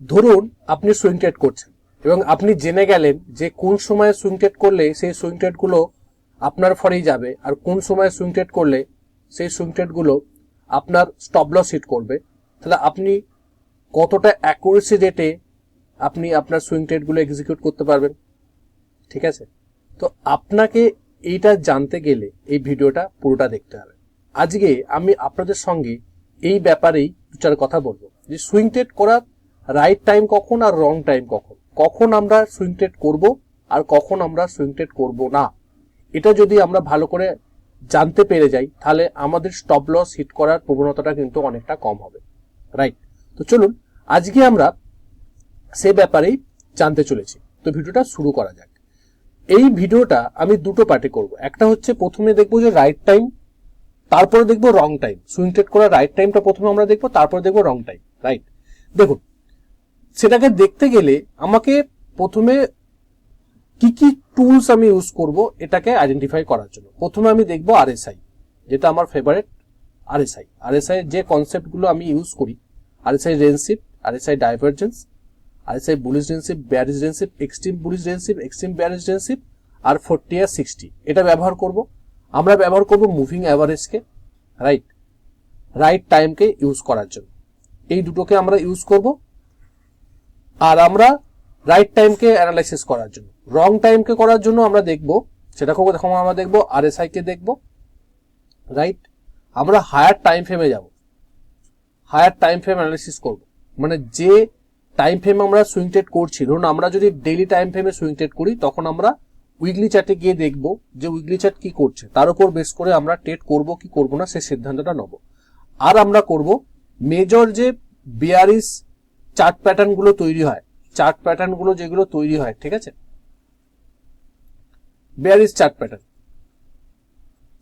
ধরুন আপনি swing trade করছেন এবং আপনি জেনে গেলেন যে কোন সময় সুইং ট্রেড করলে সেই সুইং ট্রেডগুলো আপনার ফরেই যাবে আর কোন সময় সুইং ট্রেড করলে সেই সুইং ট্রেডগুলো আপনার স্টপ লস হিট করবে। তাহলে আপনি কতটা অ্যাকুরেসি রেটে আপনি আপনার সুইং ট্রেডগুলো এক্সিকিউট করতে পারবেন? ঠিক আছে? তো আপনাকে এইটা জানতে গেলে এই ভিডিওটা পুরোটা দেখতে হবে। আজকে আমি আপনাদের সঙ্গে এই ব্যাপারেই দু কথা বলব। যে সুইং ট্রেড করার রাইট টাইম কখন আর রং টাইম কখন? কখন আমরা সুইং ট্রেড করব আর কখন আমরা সুইং ট্রেড করব না? এটা যদি আমরা ভালো করে জানতে পেরে যাই, তাহলে আমাদের স্টপ লস হিট করার প্রবণতাটা কিন্তু অনেকটা কম হবে। রাইট তো চলুন, আজকে আমরা সে ব্যাপারেই জানতে চলেছি। তো ভিডিওটা শুরু করা যাক। এই ভিডিওটা আমি দুটো পার্টে করব। একটা হচ্ছে প্রথমে দেখব যে রাইট টাইম তারপরে দেখব রং টাইম সুইং ট্রেড করার রাইট টাইমটা প্রথমে আমরা দেখব, তারপরে দেখব রং টাইম রাইট দেখুন সেটাকে দেখতে গেলে আমাকে প্রথমে কি কি টুলস আমি ইউজ করব এটাকে আইডেন্টিফাই করার জন্য। প্রথমে আমি দেখব আরএসআই যেটা আমার ফেভারিট আরএসআই আরএসআই যে কনসেপ্টগুলো আমি ইউজ করি RSI range shift RSI divergence RSI bullish range shift bearish range shift extreme bullish range shift extreme bearish range shift আর ফোরটি আর সিক্সটি এটা ব্যবহার করব। আমরা ব্যবহার করব মুভিং অ্যাভারেজকে রাইট রাইট টাইমকে ইউজ করার জন্য। এই দুটোকে আমরা ইউজ করব। আর আমরা রাইট টাইমকে অ্যানালাইসিস করার জন্য। রং টাইমকে করার জন্য আমরা দেখব সেটাকেও দেখো, আমরা দেখব আরএসআই কে দেখব রাইট আমরা হায়ার টাইম ফ্রেমে যাব। হায়ার টাইম ফ্রেম অ্যানালাইসিস করব। মানে যে টাইম ফ্রেম আমরা সুইং ট্রেড করছি, ধরুন আমরা যদি ডেইলি টাইম ফ্রেমে সুইং ট্রেড করি, তখন আমরা উইকলি চার্টে গিয়ে দেখব যে উইকলি চার্ট কি করছে। তার উপর বেস করে আমরা ট্রেড করব কি করব না, সে সিদ্ধান্তটা নেব। আর আমরা করব মেজর যে বিয়ারিস চার্ট প্যাটার্নগুলো তৈরি হয়। চার্ট প্যাটার্নগুলো যেগুলো তৈরি হয়, ঠিক আছে? Bearish chart pattern.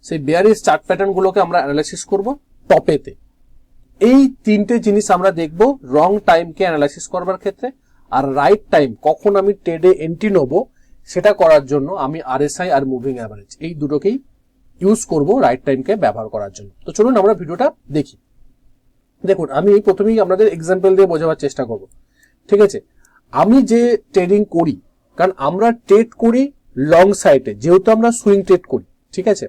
সেই বেয়ারিস চার্ট প্যাটার্ন গুলোকে আমরা অ্যানালাইসিস করব টপেতে এই তিনটে জিনিস আমরা দেখব রং টাইমকে অ্যানালাইসিস করবার ক্ষেত্রে আর রাইট টাইম কখন আমি ট্রেডে এন্ট্রি নেব, সেটা করার জন্য আমি আরএসআই আর মুভিং অ্যাভারেজ এই দুটোকেই ইউজ করব রাইট টাইমকে ব্যবহার করার জন্য। তো চলুন আমরা ভিডিওটা দেখি। দেখুন, আমি এই প্রথমেই আপনাদের এক্সাম্পল দিয়ে বোঝাবার চেষ্টা করব। ঠিক আছে? আমি যে ট্রেডিং করি, কারণ আমরা ট্রেড করি লং সাইডে যেহেতু আমরা সুইং ট্রেড করি, ঠিক আছে?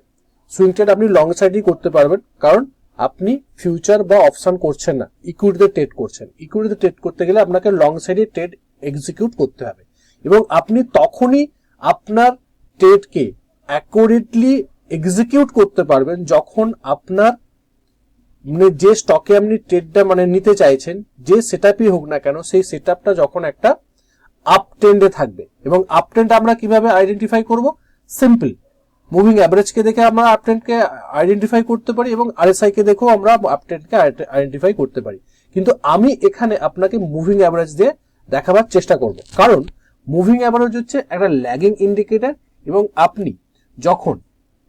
সুইং ট্রেড আপনি লং সাইডেই করতে পারবেন, কারণ আপনি ফিউচার বা অপশন করছেন না ইকুইটিতে ট্রেড করছেন। ইকুইটিতে ট্রেড করতে গেলে আপনাকে লং সাইডে ট্রেড এক্সিকিউট করতে হবে। এবং আপনি তখনই আপনার ট্রেডকে অ্যাকুরেটলি এক্সিকিউট করতে পারবেন, যখন আপনার মানে যে স্টকে আপনি ট্রেডটা মানে নিতে চাইছেন, যে সেটআপই হোক না কেন, সেই সেটআপটা যখন একটা আপ ট্রেন্ডে থাকবে। এবং আপ ট্রেন্ড আমরা কীভাবে আইডেন্টিফাই করব? সিম্পল মুভিং অ্যাভারেজকে দেখে আমরা আপ ট্রেন্ডকে আইডেন্টিফাই করতে পারি এবং আরএসআই কে দেখেও আমরা আপ ট্রেন্ডকে আইডেন্টিফাই করতে পারি। কিন্তু আমি এখানে আপনাকে মুভিং অ্যাভারেজ দিয়ে দেখাবার চেষ্টা করব। কারণ মুভিং অ্যাভারেজ হচ্ছে একটা ল্যাগিং ইন্ডিকেটর এবং আপনি যখন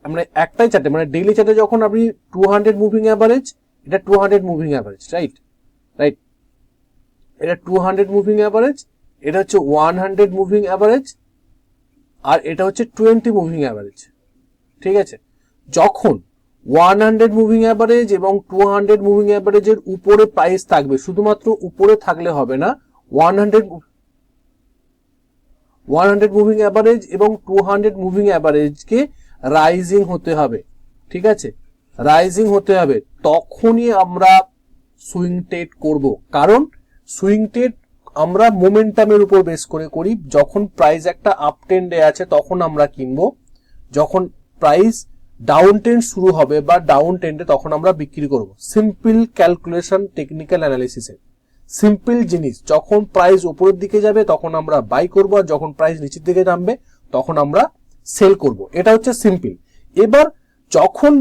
আমরা একটাই চার্টে মানে ডেইলি চার্টে যখন আপনি টু হান্ড্রেড মুভিং অ্যাভারেজ এটা two hundred moving average right right এটা টু হান্ড্রেড মুভিং অ্যাভারেজ এটা হচ্ছে ওয়ান হান্ড্রেড মুভিং অ্যাভারেজ আর এটা হচ্ছে টোয়েন্টি মুভিং অ্যাভারেজ ঠিক আছে? যখন ওয়ান হান্ড্রেড মুভিং অ্যাভারেজ এবং টু হান্ড্রেড মুভিং অ্যাভারেজের উপরে প্রাইস থাকবে, শুধুমাত্র উপরে থাকলে হবে না one hundred one hundred moving average এবং টু হান্ড্রেড মুভিং অ্যাভারেজকে রাইজিং হতে হবে, ঠিক আছে? রাইজিং হতে হবে, তখনই আমরা সুইং ট্রেড করব। কারণ সুইং ট্রেড আমরা মোমেন্টামের উপর বেস করে করি, যখন প্রাইস একটা আপ ট্রেন্ডে আছে তখন আমরা কিনবো। যখন প্রাইস ডাউন ট্রেন্ড শুরু হবে বা ডাউন ট্রেন্ডে তখন আমরা বিক্রি করব। সিম্পল ক্যালকুলেশন টেকনিক্যাল অ্যানালিসিসে সিম্পল জিনিস, যখন প্রাইস উপরের দিকে যাবে তখন আমরা বাই করব আর যখন প্রাইস নিচের দিকে নামবে তখন আমরা সেল করব। এটা হচ্ছে সিম্পল এবার যখন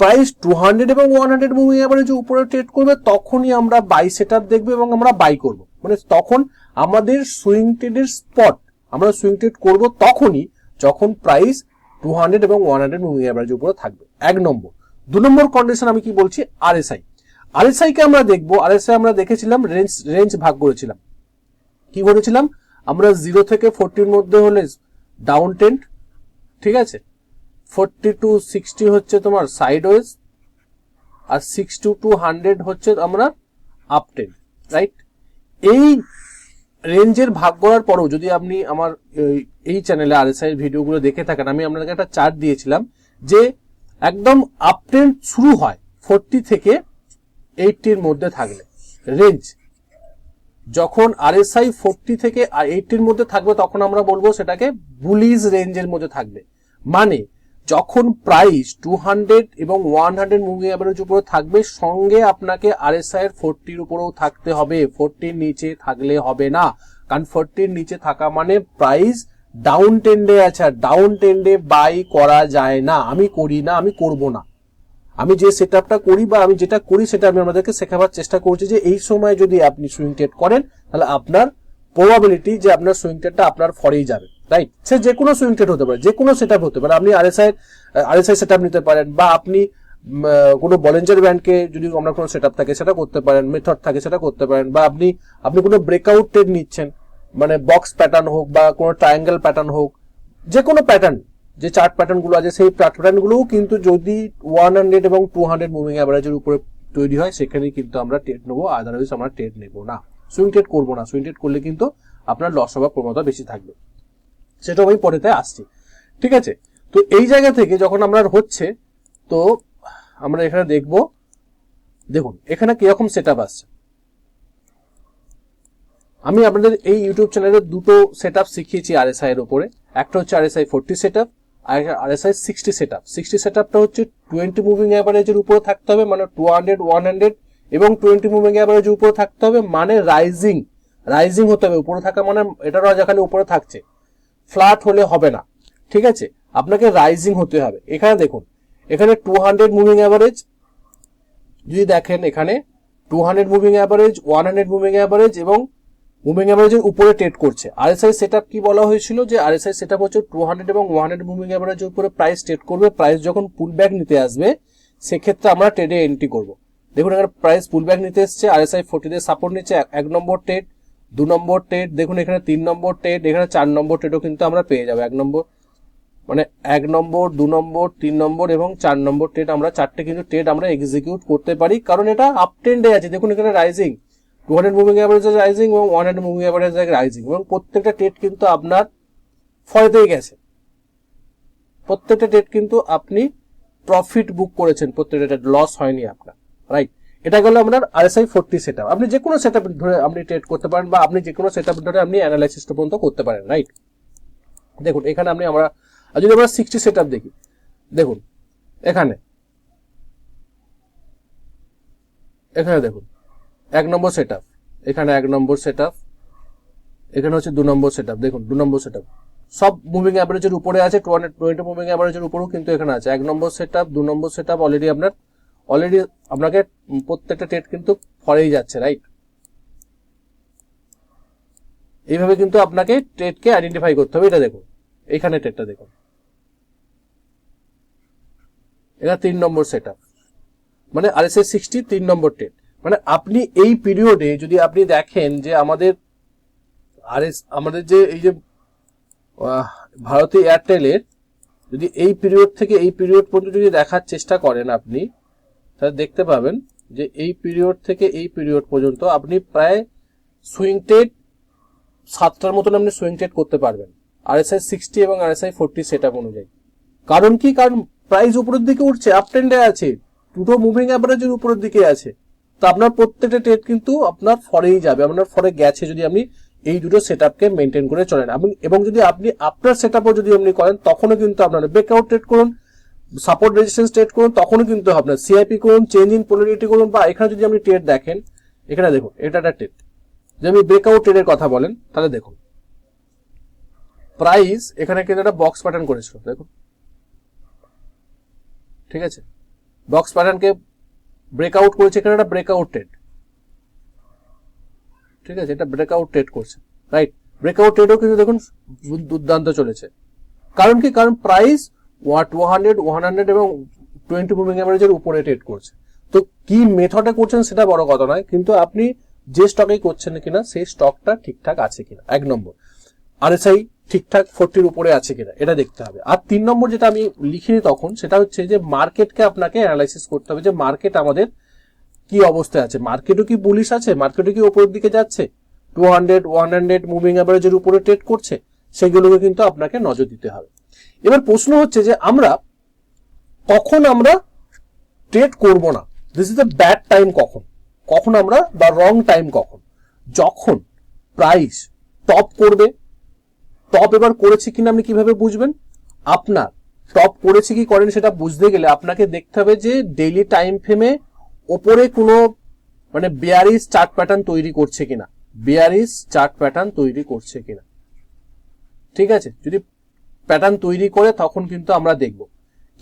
প্রাইস টু হান্ড্রেড এবং ওয়ান হান্ড্রেড মুভিং অ্যাভারেজ উপরে ট্রেড করবে, তখনই আমরা বাই সেট আপ দেখব এবং আমরা বাই করব। মানে তখন আমাদের সুইং ট্রেডের স্পট আমরা সুইং ট্রেড করব তখনই যখন প্রাইস টু হান্ড্রেড এবং ওয়ান হান্ড্রেড মুভিং অ্যাভারেজ উপরে থাকবে। এক নম্বর। দু নম্বর কন্ডিশন আমি কি বলছি? আরএসআই আরএসআই কে আমরা দেখব আরএসআই আমরা দেখেছিলাম রেঞ্জ রেঞ্জ ভাগ করেছিলাম। কি করেছিলাম? আমরা জিরো থেকে ফোরটির মধ্যে হলে ডাউন ট্রেন্ড ঠিক আছে? ফোরটি টু সিক্সটি হচ্ছে তোমার সাইড ওয়েজ আর সিক্সটি টু হান্ড্রেড হচ্ছে আমরা আপ ট্রেন্ড রাইট এই রেঞ্জের ভাগ করার পরেও যদি আপনি আমার, এই- চ্যানেলে আরএসআই ভিডিওগুলো দেখে থাকেন, আমি আপনাকে একটা চার্ট দিয়েছিলাম যে একদম আপ ট্রেন্ড শুরু হয় ফোরটি থেকে এইটির মধ্যে থাকলে রেঞ্জ যখন আরএসআই ফোরটি থেকে এইটির মধ্যে থাকবে তখন আমরা বলব সেটাকে বুলিজ রেঞ্জের মধ্যে থাকবে। মানে যখন প্রাইস টু হান্ড্রেড এবং ওয়ান হান্ড্রেড মুভিং অ্যাভারেজ উপরে থাকবে, সঙ্গে আপনাকে আর আরএসআই এর ফোরটির উপরেও থাকতে হবে। ফোরটির নিচে থাকলে হবে না। কারণ ফোরটির নিচে থাকা মানে প্রাইস ডাউন টেন্ডে আছে, আর ডাউন টেন্ডে বাই করা যায় না। আমি করি না, আমি করব না। আমি যে সেট আপটা করি বা আমি যেটা করি, সেটা আমি আপনাদেরকে শেখাবার চেষ্টা করছি যে এই সময় যদি আপনি সুইং ট্রেড করেন, তাহলে আপনার প্রবাবিলিটি যে আপনার সুইং ট্রেডটা আপনার ফরেই যাবে। রাইট সে যে কোনো সুইং ট্রেড হতে পারে যে কোনো সেট হতে পারে। আপনি আরএসআই আরএসআই সেট নিতে পারেন বা আপনি কোনো বলেঞ্জার ব্যান্ডকে যদি আপনার কোনো সেট থাকে, সেটা করতে পারেন মেথড থাকে, সেটা করতে পারেন বা আপনি আপনি কোনো ব্রেকআউট ট্রেড নিচ্ছেন মানে বক্স প্যাটার্ন হোক বা কোনো ট্রায়াঙ্গেল প্যাটার্ন হোক যে কোনো প্যাটার্ন যে চার্ট প্যাটার্নগুলো আছে, সেই প্যাটার্ন গুলোও কিন্তু যদি ওয়ান হান্ড্রেড এবং টু হান্ড্রেড মুভিং অ্যাভারেজের উপরে তৈরি হয় সেখানেই কিন্তু আমরা ট্রেড নেব আদারওয়াইজ আমরা ট্রেড নেব না। সুইং ট্রেড করব না। সুইং ট্রেড করলে কিন্তু আপনার লস হওয়ার প্রবণতা বেশি থাকবে। সেটাও আমি পরেতে আসছি। ঠিক আছে? তো এই জায়গা থেকে যখন আমরা হচ্ছে, তো আমরা এখানে দেখব, দেখুন, এখানে কীরকম সেট আসছে। আমি আপনাদের এই ইউটিউব চ্যানেলে দুটো সেট শিখিয়েছি আরএসআই এর উপরে। একটা হচ্ছে আরএসআই ফোরটি সেট আপ আর RSI sixty set up sixty set আপটা হচ্ছে টোয়েন্টি মুভিং অ্যাভারেজের উপরে থাকতে হবে মানে টু হান্ড্রেড ওয়ান হান্ড্রেড এবং টোয়েন্টি মুভিং অ্যাভারেজের উপরে থাকতে হবে মানে রাইজিং রাইজিং হতে হবে, উপরে থাকা মানে এটারও যেখানে উপরে থাকছে। ফ্ল্যাট হলে হবে না। ঠিক আছে? আপনাকে রাইজিং হতে হবে। এখানে দেখুন, এখানে টু হান্ড্রেড মুভিং অ্যাভারেজ যদি দেখেন এখানে two hundred moving average one hundred moving average এবং মুভিং অ্যাভারেজের উপরে ট্রেড করছে। R S I RSI setup কি বলা হয়েছিল যে আর আরএসআই সেটআপ হচ্ছে টু হান্ড্রেড এবং ওয়ান হান্ড্রেড মুভিং অ্যাভারেজের উপরে প্রাইস ট্রেড করবে। প্রাইস যখন পুল ব্যাক নিতে আসবে, সেক্ষেত্রে আমরা ট্রেডে এন্ট্রি করব। দেখুন, এখানে প্রাইস পুল ব্যাক নিতে এসছে। আরএসআই ফোর্টিতে সাপোর্ট নিচ্ছে, এক নম্বর ট্রেড দু নম্বর ট্রেড দেখুন এখানে তিন নম্বর ট্রেড এখানে চার নম্বর ট্রেডও কিন্তু আমরা পেয়ে যাব। এক নম্বর মানে এক নম্বর, দু নম্বর, তিন নম্বর এবং চার নম্বর ট্রেড আমরা, চারটে কিন্তু ট্রেড আমরা এক্সিকিউট করতে পারি। কারণ এটা আপ ট্রেন্ডে আছে। দেখুন এখানে rising two hundred moving average rising এবং one hundred moving average rising এবং প্রত্যেকটা ট্রেড কিন্তু আপনার ফলেতেই গেছে। প্রত্যেকটা ট্রেড কিন্তু আপনি প্রফিট বুক করেছেন। প্রত্যেকটা ট্রেড লস হয়নি আপনার। রাইট এটা গেল আপনার আরএসআই ফোরটি সেট আপনি যে কোনো সেট ধরে আপনি ট্রেড করতে পারেন বা আপনি যে কোনো সেট ধরে আপনি অ্যানালাইসিসটা পর্যন্ত করতে পারেন রাইট দেখুন, এখানে আপনি আমরা যদি আমরা সিক্সটি সেট দেখি, দেখুন, এখানে। এখানে দেখুন, এক নম্বর সেট এখানে এক নম্বর সেট এখানে হচ্ছে দু নম্বর সেট দেখুন, দু নম্বর সেট সব মুভিং অ্যাভারেজের উপরে আছে টু হান্ড্রেড টোয়েন্টি মুভিং অ্যাভারেজের উপরেও কিন্তু এখানে আছে। এক নম্বর সেট দু নম্বর সেট অলরেডি আপনার অলরেডি আপনাকে প্রত্যেকটা ট্রেড কিন্তু ফরেই যাচ্ছে রাইট এইভাবে কিন্তু আপনাকে ট্রেডকে আইডেন্টিফাই করতে হবে। এটা দেখুন এইখানে ট্রেডটা দেখুন। এটা তিন নম্বর সেট মানে আর এস আরএসএস সিক্সটি তিন নম্বর টেট মানে আপনি এই পিরিয়ডে যদি আপনি দেখেন যে আমাদের আরএস আমাদের যে এই যে আহ, ভারতী এয়ারটেলের যদি এই পিরিয়ড থেকে এই পিরিয়ড পর্যন্ত যদি দেখার চেষ্টা করেন আপনি তাহলে দেখতে পাবেন যে এই পিরিয়ড থেকে এই পিরিয়ড পর্যন্ত আপনি প্রায় সুইং ট্রেড সাতটার মতন আপনি সুইং ট্রেড করতে পারবেন। আরএসআই সিক্সটি এবং আরএসআই ফোরটি সেট অনুযায়ী। কারণ কি? কারণ প্রাইস উপরের দিকে উঠছে আপ ট্রেন্ডে আছে। দুটো মুভিং অ্যাভারেজের উপরের দিকে আছে। তো আপনার প্রত্যেকটা ট্রেড কিন্তু আপনার ফরেই যাবে, আপনার ফরে গেছে যদি আপনি এই দুটো সেট আপকে মেনটেন করে চলেন। এবং যদি আপনি আপনার সেট আপও যদি আপনি করেন, তখনও কিন্তু আপনার ব্রেকআউট ট্রেড করুন। সাপোর্ট রেজিস্ট্যান্স ট্রেড করুন, তখনও কিন্তু আপনার সিআইপি করুন চেঞ্জ ইন পোলারিটি করুন, বা এখানে যদি আপনি ট্রেড দেখেন, এখানে দেখুন, এটা একটা ট্রেড যদি আপনি ব্রেকআউট ট্রেডের কথা বলেন, তাহলে দেখুন। প্রাইস এখানে কিন্তু একটা বক্স প্যাটার্ন করেছিল, দেখুন। ঠিক আছে? বক্স প্যাটার্নকে ব্রেকআউট করেছে, এখানে একটা ব্রেকআউট ট্রেড ঠিক আছে? এটা ব্রেকআউট ট্রেড করছে। রাইট ব্রেকআউট ট্রেডও কিন্তু দেখুন, দুর্দান্ত চলেছে। কারণ কি? কারণ price two hundred one hundred এবং টোয়েন্টি মুভিং অ্যাভারেজের উপরে ট্রেড করছে। তো কি মেথডে করছেন সেটা বড় কথা নয়, কিন্তু আপনি যে স্টকেই করছেন কিনা, সেই স্টকটা ঠিকঠাক আছে কিনা। এক নম্বর। আরএসআই ঠিকঠাক ফোরটির উপরে আছে কিনা, এটা দেখতে হবে। আর তিন নম্বর যেটা আমি লিখিনি তখন, সেটা হচ্ছে যে মার্কেটকে আপনাকে অ্যানালাইসিস করতে হবে যে মার্কেট আমাদের কি অবস্থায় আছে। মার্কেটও কি বুলিশ আছে? মার্কেটও কি উপরের দিকে যাচ্ছে? Two hundred one hundred moving অ্যাভারেজের উপরে ট্রেড করছে? সেগুলোকে কিন্তু আপনাকে নজর দিতে হবে। এবার প্রশ্ন হচ্ছে যে আমরা কখন আমরা ট্রেড করব না? This is the bad time কখন? কখন আমরা বা রং টাইম কখন? যখন প্রাইস টপ করবে টপ এবার করেছে কিনা আপনি কীভাবে বুঝবেন? আপনার টপ করেছে কি করেন সেটা বুঝতে গেলে আপনাকে দেখতে হবে যে ডেইলি টাইম ফ্রেমে ওপরে কোনো মানে বেয়ারিস চার্ট প্যাটার্ন তৈরি করছে কিনা। বেয়ারিস চার্ট প্যাটার্ন তৈরি করছে কিনা। ঠিক আছে? যদি প্যাটার্ন তৈরি করে তখন কিন্তু আমরা দেখব।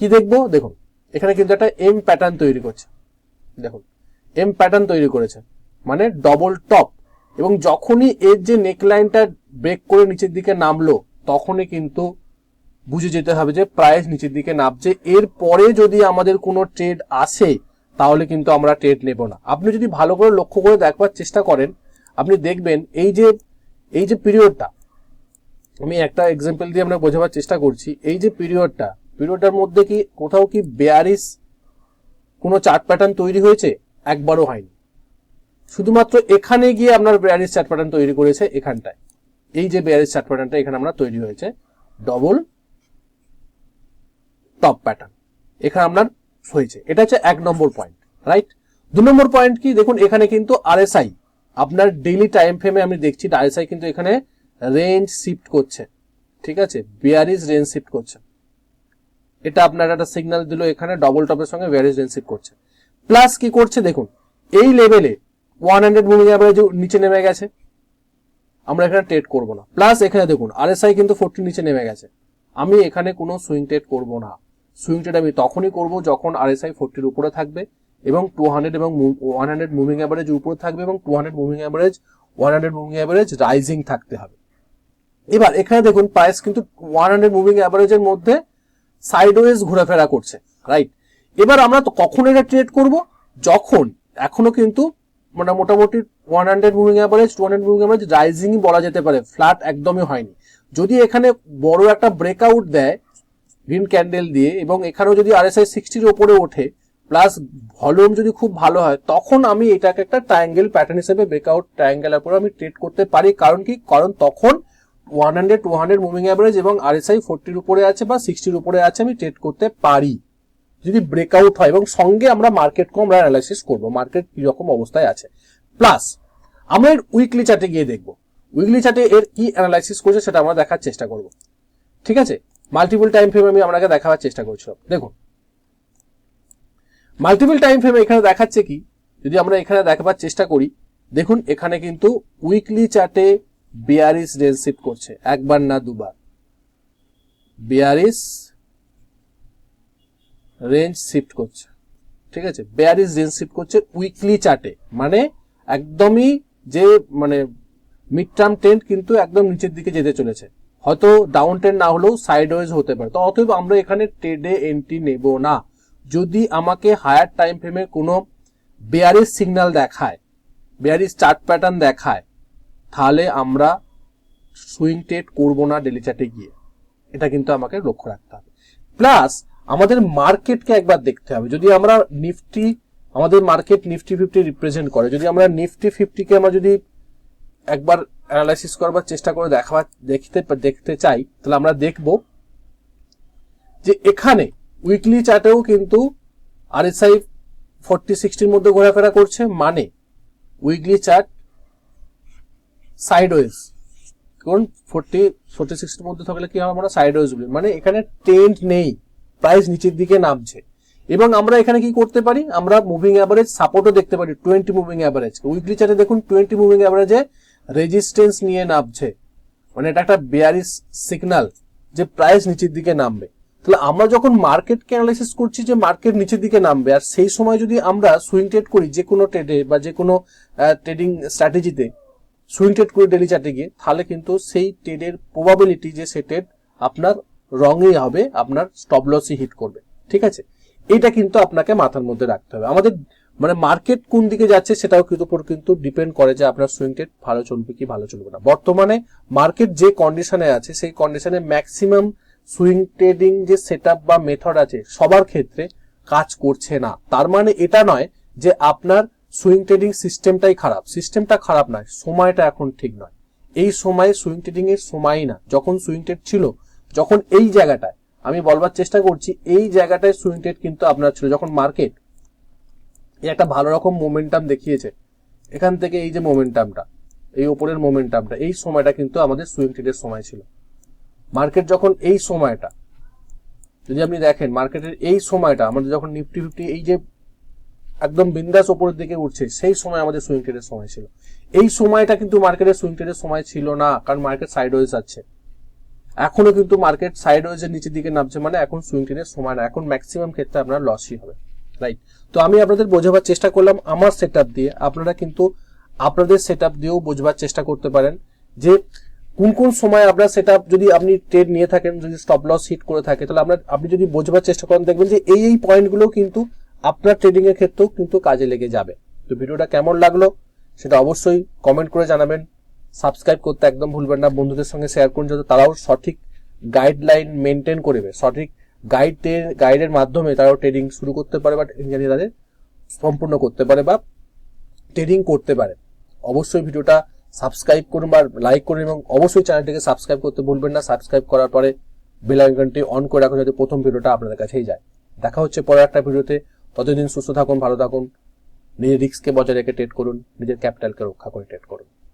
কি দেখব? দেখুন, এখানে কিন্তু একটা এম প্যাটার্ন তৈরি করছে। দেখুন এম প্যাটার্ন তৈরি করেছে। মানে ডবল টপ এবং যখনই এর যে নেকলাইনটা ব্রেক করে নিচের দিকে নামলো, তখনই কিন্তু বুঝে যেতে হবে যে প্রাইস নিচের দিকে নামছে। এর পরে যদি আমাদের কোনো ট্রেড আসে, তাহলে কিন্তু আমরা ট্রেড নেব না। আপনি যদি ভালো করে লক্ষ্য করে দেখবার চেষ্টা করেন, আপনি দেখবেন এই যে এই যে পিরিয়ডটা আমি একটা এক্সাম্পল দিয়ে আমরা বোঝাবার চেষ্টা করছি। এই যে পিরিয়ডটা পিরিয়ডটার মধ্যে কি কোথাও কি বেয়ারিস কোনো চার্ট প্যাটার্ন তৈরি হয়েছে? একবারও হয়নি। শুধুমাত্র এখানে গিয়ে আপনার বেয়ারিস চার্ট প্যাটার্ন তৈরি করেছে এখানটায়। এই যে বেয়ারিস চার্ট প্যাটার্নটা এখানে আমরা তৈরি হয়েছে। ডবল টপ প্যাটার্ন এখানে আপনার হয়েছে। এটা হচ্ছে এক নম্বর পয়েন্ট রাইট দু নম্বর পয়েন্ট কি? দেখুন, এখানে কিন্তু আরএসআই আপনার ডেইলি টাইম ফ্রেমে আমি দেখছি আরএসআই কিন্তু এখানে রেঞ্জ শিফট করছে। ঠিক আছে? বিয়ারিজ রেঞ্জ শিফট করছে। এটা আপনার একটা সিগন্যাল দিল এখানে ডবল টপের সঙ্গে বিয়ারিজ রেঞ্জ শিফট করছে। প্লাস কি করছে দেখুন, এই লেভেলে ওয়ান হান্ড্রেড মুভিং অ্যাভারেজ নিচে নেমে গেছে। আমরা এখানে ট্রেড করব না। প্লাস এখানে দেখুন আরএসআই কিন্তু ফোরটি নিচে নেমে গেছে। আমি এখানে কোনো সুইং ট্রেড করব না। সুইং ট্রেড আমি তখনই করব যখন আরএসআই ফোরটির উপরে থাকবে এবং টু হান্ড্রেড এবং ওয়ান হান্ড্রেড মুভিং অ্যাভারেজ উপরে থাকবে এবং two hundred moving average one hundred moving average rising থাকতে হবে। এবার এখানে দেখুন প্রাইস কিন্তু ওয়ান হান্ড্রেড মুভিং অ্যাভারেজের মধ্যে সাইডওয়েজ ঘোরাফেরা করছে রাইট এবার আমরা তো কখন এটা ট্রেড করব? যখন, এখনও কিন্তু মানে মোটামুটি one hundred moving average two hundred moving average রাইজিংই বলা যেতে পারে ফ্ল্যাট একদমই হয়নি। যদি এখানে বড় একটা ব্রেকআউট দেয় গ্রিন ক্যান্ডেল দিয়ে এবং এখানেও যদি আর আরএসআই সিক্সটির ওপরে ওঠে প্লাস ভলিউম যদি খুব ভালো হয়, তখন আমি এটাকে একটা ট্রায়াঙ্গেল প্যাটার্ন হিসেবে ব্রেকআউট ট্রায়াঙ্গেলের উপরে আমি ট্রেড করতে পারি। কারণ কি? কারণ তখন one hundred two hundred moving average এবং আরএসআই ফোরটির উপরে আছে বা সিক্সটির উপরে আছে, আমি ট্রেড করতে পারি। যদি ব্রেকআউট হয় এবং সঙ্গে আমরা মার্কেটকে আমরা অ্যানালাইসিস করব মার্কেট কীরকম অবস্থায় আছে। প্লাস আমরা এর উইকলি চার্টে গিয়ে দেখব। উইকলি চার্টে এর কি অ্যানালাইসিস করছে সেটা আমরা দেখার চেষ্টা করব। ঠিক আছে? মাল্টিপল টাইম ফ্রেম আমি আপনাকে দেখাবার চেষ্টা করছিলাম। দেখুন। মাল্টিপল টাইম ফ্রেম এখানে দেখাচ্ছে কি? যদি আমরা এখানে দেখাবার চেষ্টা করি, দেখুন এখানে কিন্তু উইকলি চার্টে বিয়ারিস রেঞ্জ শিফট করছে, একবার না দুবার। বিয়ারিস রেঞ্জ শিফট করছে, ঠিক আছে? বিয়ারিস রেঞ্জ শিফট করছে উইকলি চার্টে মানে একদমই যে মানে মিড টার্ম ট্রেন্ড কিন্তু একদম নিচের দিকে যেতে চলেছে। হয়তো ডাউন ট্রেন্ড না হলেও সাইডওয়েজ হতে পারে। তো অতএব আমরা এখানে ট্রেডে এন্ট্রি নেব না। যদি আমাকে হায়ার টাইম ফ্রেমে কোনো বেয়ারিস সিগন্যাল দেখায়, বেয়ারিস চার্ট প্যাটার্ন দেখায় তাহলে আমরা সুইং ট্রেড করব না ডেলি চার্টে গিয়ে। এটা কিন্তু আমাকে লক্ষ্য রাখতে হবে। প্লাস আমাদের মার্কেটকে একবার দেখতে হবে। যদি আমরা নিফটি আমাদের মার্কেট নিফটি ফিফটি রিপ্রেজেন্ট করে, যদি আমরা নিফটি ফিফটিকে আমরা যদি একবার অ্যানালাইসিস করবার চেষ্টা করে দেখাবার, দেখতে দেখতে চাই, তাহলে আমরা দেখব যে এখানে উইকলি চার্টেও কিন্তু আরএসআই ফোরটি সিক্সটির মধ্যে ঘোরাফেরা করছে। মানে উইকলি চার্ট সাইডওয়েজ কারণ ফোরটি ফোরটি সিক্সটির মধ্যে থাকলে কি হবে আমরা সাইডওয়েজ বলি। মানে এখানে টেন্ট নেই প্রাইস নিচের দিকে নামছে। এবং আমরা এখানে কি করতে পারি? আমরা মুভিং অ্যাভারেজ সাপোর্টও দেখতে পারি টোয়েন্টি মুভিং অ্যাভারেজ উইকলি চার্টে দেখুন টোয়েন্টি মুভিং অ্যাভারেজে রেজিস্টেন্স নিয়ে নামছে। মানে এটা একটা বেয়ারিস সিগনাল যে প্রাইস নিচের দিকে নামবে। তাহলে আমরা যখন মার্কেটকে অ্যানালাইসিস করছি যে মার্কেট নিচের দিকে নামবে, আর সেই সময় যদি আমরা সুইং ট্রেড করি যে কোনো ট্রেডে বা যে কোনো ট্রেডিং স্ট্র্যাটেজিতে সুইং ট্রেড করি ডেলি চার্টে গিয়ে, তাহলে কিন্তু সেই ট্রেডের প্রবাবিলিটি যে সে ট্রেড আপনার রঙই হবে, আপনার স্টপ লসই হিট করবে। ঠিক আছে? এটা কিন্তু আপনাকে মাথার মধ্যে রাখতে হবে। আমাদের মানে মার্কেট কোন দিকে যাচ্ছে সেটাও কিন্তু কিন্তু ডিপেন্ড করে যে আপনার সুইং ট্রেড ভালো চলবে কি ভালো চলবে না। বর্তমানে মার্কেট যে কন্ডিশনে আছে, সেই কন্ডিশনে ম্যাক্সিমাম সুইং ট্রেডিং যে সেট বা মেথড আছে, সবার ক্ষেত্রে কাজ করছে না। তার মানে এটা নয় যে আপনার সুইং ট্রেডিং সিস্টেমটাই খারাপ। সিস্টেমটা খারাপ নয়, সময়টা এখন ঠিক নয়। এই সময়ে সুইং ট্রেডিং এর সময়ই না। যখন সুইং ট্রেড ছিল, যখন এই জায়গাটায়, আমি বলবার চেষ্টা করছি, এই জায়গাটায় সুইং ট্রেড কিন্তু আপনার ছিল। যখন মার্কেট একটা ভালো রকম মোমেন্টাম দেখিয়েছে, এখান থেকে এই যে মোমেন্টামটা, এই ওপরের মোমেন্টামটা, এই সময়টা কিন্তু আমাদের সুইং ট্রেডের সময় ছিল। মার্কেট যখন এই সময়টা, যদি আপনি দেখেন, মার্কেটের এই সময়টা, আমাদের যখন নিফটি ফিফটি, এই যে একদম বিন্দাস ওপরের দিকে উঠছে। সেই সময় আমাদের সুইং ট্রেডের সময় ছিল। এই সময়টা কিন্তু মার্কেটের সুইং ট্রেডের সময় ছিল না, কারণ মার্কেট সাইড ওয়েজ আছে। এখনও কিন্তু মার্কেট সাইড ওয়েজের নিচের দিকে নামছে মানে এখন সুইং ট্রেডের সময় না, এখন ম্যাক্সিমাম ক্ষেত্রে আপনার লসই হবে রাইট তো আমি আপনাদের বোঝাবার চেষ্টা করলাম আমার সেট দিয়ে। আপনারা কিন্তু আপনাদের সেট দিয়েও বোঝবার চেষ্টা করতে পারেন যে কোন কোন সময় আপনার সেট যদি আপনি ট্রেড নিয়ে থাকেন, যদি স্টপ লস হিট করে থাকে, তাহলে আপনার, আপনি যদি বোঝবার চেষ্টা করেন, দেখবেন যে এই এই পয়েন্টগুলো কিন্তু আপনার ট্রেডিং এর ক্ষেত্রেও কিন্তু কাজে লেগে যাবে। তো ভিডিওটা কেমন লাগল সেটা অবশ্যই কমেন্ট করে জানাবেন। সাবস্ক্রাইব করতে একদম ভুলবেন না। বন্ধুদের সঙ্গে শেয়ার করুন যাতে তারাও সঠিক গাইডলাইন মেনটেন করবে সঠিক গাইডের গাইডের মাধ্যমে তারাও ট্রেডিং শুরু করতে পারে বা জানি তাদের সম্পূর্ণ করতে পারে বা ট্রেডিং করতে পারে। অবশ্যই ভিডিওটা সাবস্ক্রাইব করুন বা লাইক করুন এবং অবশ্যই চ্যানেলটিকে সাবস্ক্রাইব করতে ভুলবেন না। সাবস্ক্রাইব করার পরে বেল আইকনটি অন করে রাখুন যাতে প্রথম ভিডিওটা আপনাদের কাছেই যায়। দেখা হচ্ছে পরের একটা ভিডিওতে। ততদিন সুস্থ থাকুন, ভালো থাকুন। নিজের রিস্ককে বজায় রেখে ট্রেড করুন, নিজের ক্যাপিটালকে রক্ষা করে ট্রেড করুন।